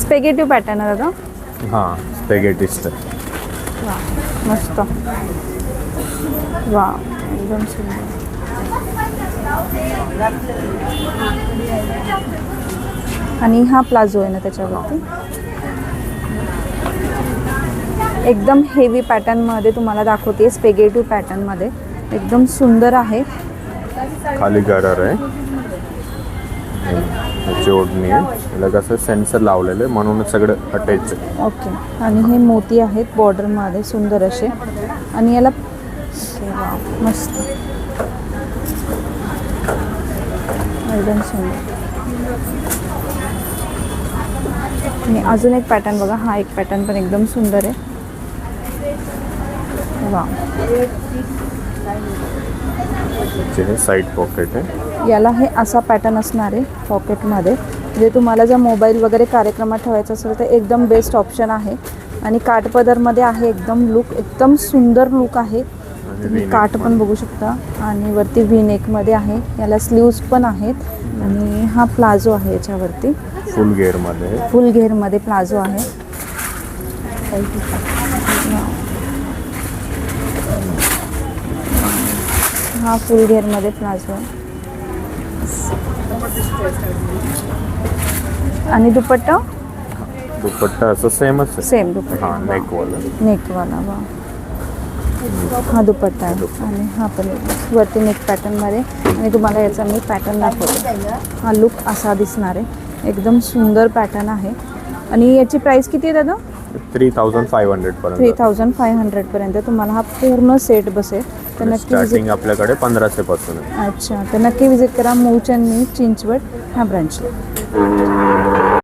स्पेगेटिव्ह pattern आहे दादा हां स्पेगेटिस्ट वा मस्त वा एकदम सुंदर आणि हा प्लाझो आहे ना त्याच्यावरती एकदम हेवी पॅटर्नमध्ये तुम्हाला दाखवते स्पेगेटिव्ह पॅटर्नमध्ये एकदम सुंदर आहे. खाली गरर आहे जोडणी ओढणी आहे कसं सेन्सर लावलेलं आहे म्हणूनच सगळं अटॅच आहे ओके. आणि हे मोती आहेत बॉर्डरमध्ये सुंदर असे. आणि याला मस्त. एकदम सुंदर. आणि अजून एक पॅटर्न बघा. हा एक पॅटर्न पण एकदम सुंदर आहे. वा त्याचे हे साईड पॉकेट आहे. याला हे असा पॅटर्न असणार आहे पॉकेटमध्ये म्हणजे तुम्हाला जर मोबाईल वगैरे कार्यक्रमात ठेवायचा असेल तर एकदम बेस्ट ऑप्शन आहे. आणि काठपदरमध्ये आहे एकदम लुक एकदम सुंदर लुक आहे. तुम्ही काठ पण बघू शकता. आणि वरती व्ही नेकमध्ये आहे. याला स्लीव्ज पण आहेत. आणि हा प्लाझो आहे याच्यावरती. फुल गेअरमध्ये फुल घेरमध्ये प्लाझो आहे. हा फुल घेरमध्ये प्लाझो आणि दुपट्टा? दुपट्टा असं सेमच आहे. सेम दुपट्टा. हां नेकवाला नेकवाला वा. हा दुपट्टा आहे. आणि हा पण वरती नेक पॅटर्नमध्ये आणि तुम्हाला याचा मी पॅटर्न दाखवते. हा लुक असा दिसणार आहे. एकदम सुंदर पॅटर्न आहे. आणि याची प्राईस किती आहे दादा? Three thousand five hundred three पर्यंत थाउजंड फाय हंड्रेडपर्यंत तुम्हाला हा पूर्ण सेट बसेल. तर नक्की विजिट स्टार्टिंग आपल्याकडे पंधराशे पासून आहे. अच्छा तर नक्की विजिट करा मूचंदनी चिंचवड ह्या ब्रांचला